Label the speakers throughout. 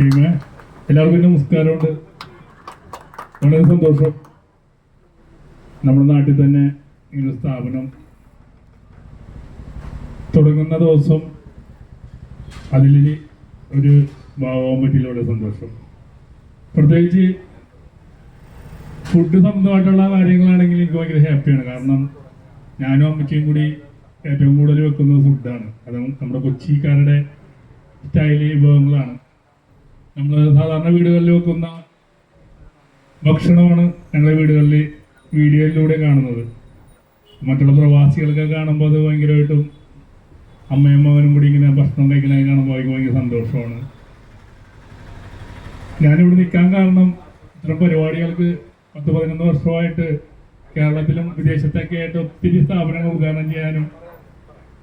Speaker 1: എല്ലാവർക്കും നമസ്കാരമുണ്ട്. വളരെ സന്തോഷം. നമ്മുടെ നാട്ടിൽ തന്നെ ഇങ്ങനെ സ്ഥാപനം തുടങ്ങുന്ന ദിവസം അതിൽ ഒരു ഭാവാൻ പറ്റിയില്ല വളരെ സന്തോഷം. പ്രത്യേകിച്ച് ഫുഡ് സംബന്ധമായിട്ടുള്ള കാര്യങ്ങളാണെങ്കിൽ എനിക്ക് ഭയങ്കര ഹാപ്പിയാണ് കാരണം ഞാനും അമ്മയ്ക്കും കൂടി ഏറ്റവും കൂടുതൽ വെക്കുന്നത് ഫുഡാണ് അത് നമ്മുടെ കൊച്ചിക്കാരുടെ സ്റ്റൈലി വിഭവങ്ങളാണ്. നമ്മൾ സാധാരണ വീടുകളിൽ വെക്കുന്ന ഭക്ഷണമാണ് ഞങ്ങളുടെ വീടുകളിൽ വീഡിയോയിലൂടെ കാണുന്നത്. മറ്റുള്ള പ്രവാസികളൊക്കെ കാണുമ്പോൾ അത് ഭയങ്കരമായിട്ടും അമ്മയും മകനും കൂടി ഇങ്ങനെ ഭക്ഷണം കഴിക്കുന്നത് കാണുമ്പോൾ അവർക്ക് ഭയങ്കര സന്തോഷമാണ്. ഞാനിവിടെ നിൽക്കാൻ കാരണം ഇത്തരം പരിപാടികൾക്ക് പത്ത് പതിനൊന്ന് വർഷമായിട്ട് കേരളത്തിലും വിദേശത്തൊക്കെ ആയിട്ട് ഒത്തിരി സ്ഥാപനങ്ങൾ ഉദ്ഘാടനം ചെയ്യാനും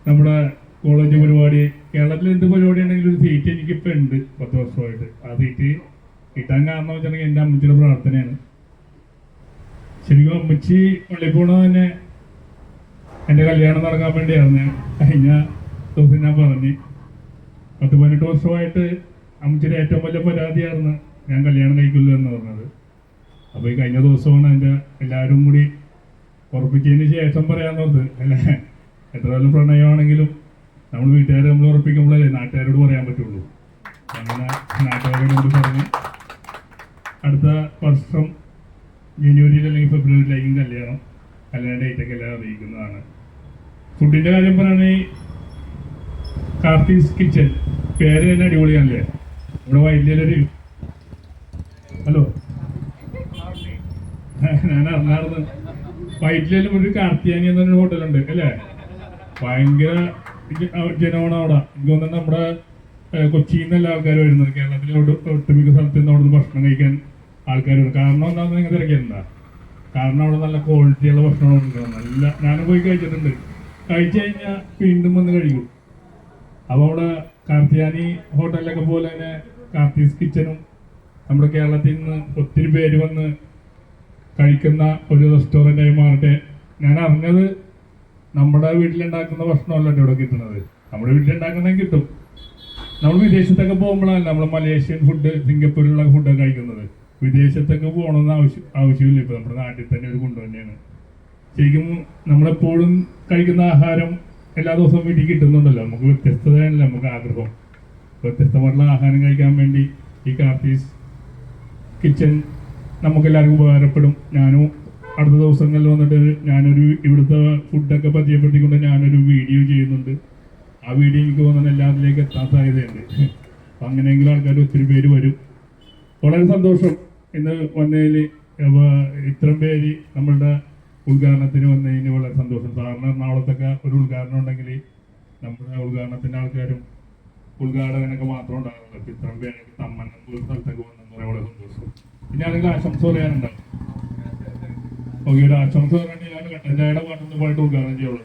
Speaker 1: നമ്മുടെ കോളേജ് പരിപാടി കേരളത്തിൽ എന്ത് പരിപാടി ഉണ്ടെങ്കിലും ഒരു സീറ്റ് എനിക്കിപ്പോൾ ഉണ്ട് പത്ത് വർഷമായിട്ട്. സീറ്റ് കിട്ടാൻ കാരണം വെച്ചിട്ടുണ്ടെങ്കിൽ എന്റെ അമ്മച്ചിയുടെ പ്രാർത്ഥനയാണ്. ശരിക്കും അമ്മച്ചി പള്ളി പോണത് തന്നെ എന്റെ കല്യാണം നടക്കാൻ വേണ്ടിയായിരുന്നു. കഴിഞ്ഞ ദിവസം ഞാൻ പറഞ്ഞു പത്ത് പതിനെട്ട് വർഷമായിട്ട് അമ്മച്ചിയുടെ ഏറ്റവും വലിയ പരാതിയായിരുന്നു ഞാൻ കല്യാണം കഴിക്കില്ല എന്ന് പറഞ്ഞത്. അപ്പോൾ ഈ കഴിഞ്ഞ ദിവസമാണ് എന്റെ എല്ലാവരും കൂടി ഉറപ്പിച്ചതിന് ശേഷം പറയാന്ന് പറഞ്ഞത് അല്ലേ എത്ര നല്ല പ്രണയമാണെങ്കിലും നമ്മൾ വീട്ടുകാരെ നമ്മൾ ഉറപ്പിക്കുമ്പോഴല്ലേ നാട്ടുകാരോട് പറയാൻ പറ്റുള്ളൂ. അങ്ങനെ നാട്ടുകാരോട് പറഞ്ഞ് അടുത്ത വർഷം ജനുവരിയിൽ അല്ലെങ്കിൽ ഫെബ്രുവരിയിലായിരിക്കും കല്യാണം. കല്യാണ ഡേറ്റൊക്കെ എല്ലാം അറിയിക്കുന്നതാണ്. ഫുഡിന്റെ കാര്യം പറയുകയാണെങ്കിൽ കാർത്തീസ് കിച്ചൻ പേര് തന്നെ അടിപൊളിയാണല്ലേ? ഇവിടെ വൈദ്യുതിയിലൊരു ഹലോ? ഞാൻ അറിഞ്ഞാർന്ന് വൈറ്റിലും ഒരു കാർത്തിയാനി എന്നൊരു ഹോട്ടലുണ്ട് അല്ലേ? ഭയങ്കര ജനമാണ് അവിടെ. എനിക്ക് തോന്നുന്നത് നമ്മുടെ കൊച്ചിയിൽ നിന്ന് എല്ലാ ആൾക്കാരും വരുന്നത്. കേരളത്തിലെ ഒട്ട്- ഒട്ടുമിക്ക സ്ഥലത്ത് നിന്ന് അവിടുന്ന് ഭക്ഷണം കഴിക്കാൻ ആൾക്കാർ വരും കാരണം എന്താണെന്ന് നിങ്ങൾ തിരക്കിയിട്ടുണ്ടാ കാരണം അവിടെ നല്ല ക്വാളിറ്റിയുള്ള ഭക്ഷണം ഉണ്ട്. നല്ല ഞാനും പോയി കഴിച്ചിട്ടുണ്ട്. കഴിച്ചു കഴിഞ്ഞാൽ വീണ്ടും വന്ന് കഴിക്കും. അപ്പോൾ അവിടെ കാർത്തിയാനി ഹോട്ടലിലൊക്കെ പോലെ തന്നെ കാർത്തീസ് കിച്ചനും നമ്മുടെ കേരളത്തിൽ നിന്ന് ഒത്തിരി പേര് വന്ന് കഴിക്കുന്ന ഒരു റെസ്റ്റോറന്റായി മാറട്ടെ. ഞാൻ അറിഞ്ഞത് നമ്മുടെ വീട്ടിലുണ്ടാക്കുന്ന ഭക്ഷണമല്ല ഇവിടെ കിട്ടുന്നത്. നമ്മുടെ വീട്ടിലുണ്ടാക്കുന്നതും കിട്ടും. നമ്മൾ വിദേശത്തൊക്കെ പോകുമ്പോഴാണ് നമ്മൾ മലേഷ്യൻ ഫുഡ് സിംഗപ്പൂരിലുള്ള ഫുഡൊക്കെ കഴിക്കുന്നത്. വിദേശത്തൊക്കെ പോകണമെന്ന് ആവശ്യം ആവശ്യമില്ല. ഇപ്പൊ നമ്മുടെ നാട്ടിൽ തന്നെ ഒരു കൊണ്ടുതന്നെയാണ് ശരിക്കും നമ്മളെപ്പോഴും കഴിക്കുന്ന ആഹാരം എല്ലാ ദിവസവും വീട്ടിൽ കിട്ടുന്നുണ്ടല്ലോ. നമുക്ക് വ്യത്യസ്തതയാണല്ലോ നമുക്ക് ആഗ്രഹം. വ്യത്യസ്തമായിട്ടുള്ള ആഹാരം കഴിക്കാൻ വേണ്ടി ഈ കാർട്ടീസ് കിച്ചൺ നമുക്കെല്ലാവർക്കും ഉപകാരപ്പെടും. ഞാനും അടുത്ത ദിവസങ്ങളിൽ വന്നിട്ട് ഞാനൊരു ഇവിടുത്തെ ഫുഡൊക്കെ പരിചയപ്പെടുത്തിക്കൊണ്ട് ഞാനൊരു വീഡിയോ ചെയ്യുന്നുണ്ട്. ആ വീഡിയോ എനിക്ക് എല്ലാത്തിലേക്ക് എത്താൻ സാധ്യതയുണ്ട് അപ്പം അങ്ങനെയെങ്കിലും ആൾക്കാർ ഒത്തിരി പേര് വരും. വളരെ സന്തോഷം ഇന്ന് വന്നതിൽ ഇത്രയും പേര് നമ്മളുടെ ഉദ്ഘാടനത്തിന് വന്നതിന് വളരെ സന്തോഷം. സാറിന് എറണാകുളത്തൊക്കെ ഒരു ഉദ്ഘാടനം ഉണ്ടെങ്കിൽ നമ്മുടെ ഉദ്ഘാടനത്തിന്റെ ആൾക്കാരും ഉദ്ഘാടകനൊക്കെ മാത്രം ഉണ്ടാകുന്നുള്ളൂ അപ്പം ഇത്രയും പേരൊക്കെ തമ്മനം ഒരു സ്ഥലത്തൊക്കെ വന്നെന്ന് പറയാൻ വളരെ സന്തോഷം. പിന്നെ ആണെങ്കിൽ ആശംസ പറയാനുണ്ടാവും ഓക്കെ ഒരു ആശംസ പറഞ്ഞിട്ട് ഞാൻ കട്ടൻ ചായയുടെ പാട്ടൊന്നും പാട്ട് ഉദ്ഘാടനം ചെയ്യുള്ളൂ